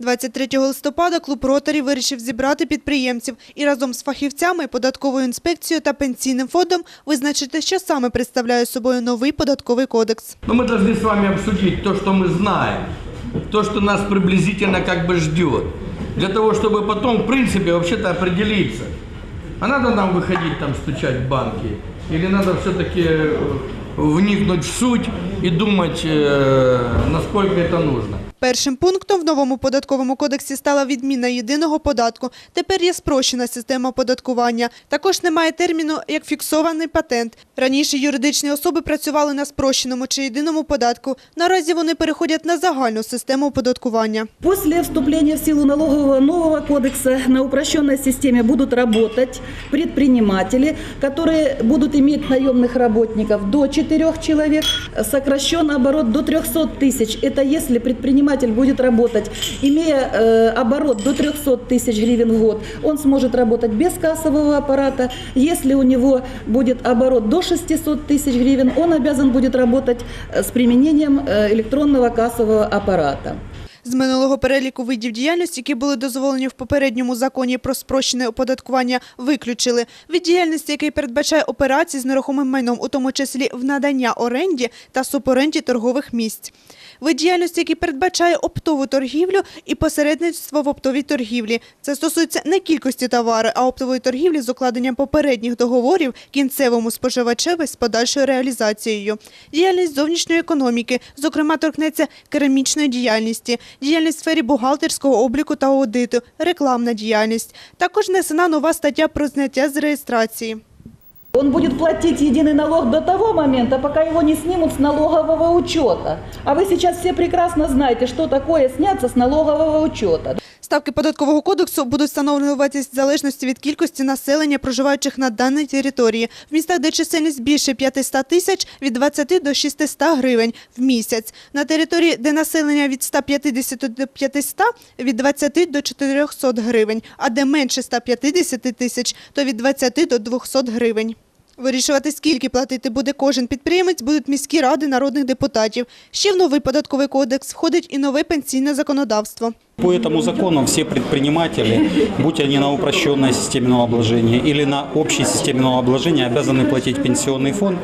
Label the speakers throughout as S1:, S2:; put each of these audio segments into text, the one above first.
S1: 23 листопада клуб «Ротарі» вирішив зібрати підприємців і разом з фахівцями, податковою інспекцією та пенсійним фондом визначити, що саме представляє собою новий податковий кодекс.
S2: Но мы должны с вами обсудить то, что мы знаем, то, что нас приблизительно как бы ждет, для того, чтобы потом, в принципе, вообще-то определиться, а надо нам выходить там стучать в банки, или надо все-таки вникнуть в суть и думать, э, насколько это нужно.
S1: Першим пунктом в новому податковому кодексі стала відміна єдиного податку. Тепер є спрощена система оподаткування. Також немає терміну як фіксований патент. Раніше юридичні особи працювали на спрощеному чи єдиному податку. Наразі вони переходять на загальну систему оподаткування.
S3: После вступления в силу налогового нового кодекса на упрощенной системе будут работать предприниматели, которые будут иметь наемных работников до 4 человек, сокращен оборот до 300 тысяч. Это если предприниматель будет работать, имея э, оборот до 300 тысяч гривен в год, он сможет работать без кассового аппарата. Если у него будет оборот до 600 тысяч гривен, он обязан будет работать э, с применением э, электронного кассового аппарата.
S1: З минулого переліку видів діяльності, які були дозволені в попередньому законі про спрощене оподаткування, виключили. Від діяльності, який передбачає операції з нерухомим майном, у тому числі в надання оренді та суборенді торгових місць. Вид діяльності, який передбачає оптову торгівлю і посередництво в оптовій торгівлі. Це стосується не кількості товару, а оптової торгівлі з укладенням попередніх договорів кінцевому споживачеві з подальшою реалізацією. Діяльність зовнішньої економіки, зокрема, торкнеться керамічної діяльності, діяльність в сфері бухгалтерського обліку та аудиту, рекламна діяльність. Також внесена нова стаття про зняття з реєстрації.
S3: Он будет платить единый налог до того момента, пока его не снимут с налогового учета. А вы сейчас все прекрасно знаете, что такое сняться с налогового учета.
S1: Ставки податкового кодексу будуть встановлюватись в залежності від кількості населення, проживаючих на даній території. В містах, де чисельність більше 500 тисяч – від 20 до 600 гривень в місяць. На території, де населення від 150 до 500 – від 20 до 400 гривень, а де менше 150 тисяч – то від 20 до 200 гривень. Вирішувати, скільки платити буде кожен підприємець, будуть міські ради народних депутатів. Ще в новий податковий кодекс входить і нове пенсійне законодавство.
S4: По этому закону все предприниматели, будь они на упрощенной системе налогообложения или на общей системе налогообложения, обязаны платить в пенсионный фонд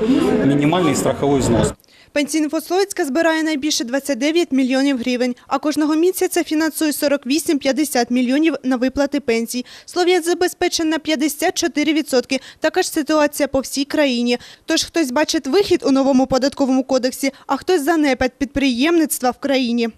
S4: минимальный страховой взнос.
S1: Фонд збирає найбільше 29 мільйонів гривень, а кожного місяця фінансує 48-50 мільйонів на виплати пенсій. Слов'яць забезпечен на 54%. Така ж ситуація по всій країні. Тож хтось бачить вихід у новому податковому кодексі, а хтось занепад підприємництва в країні.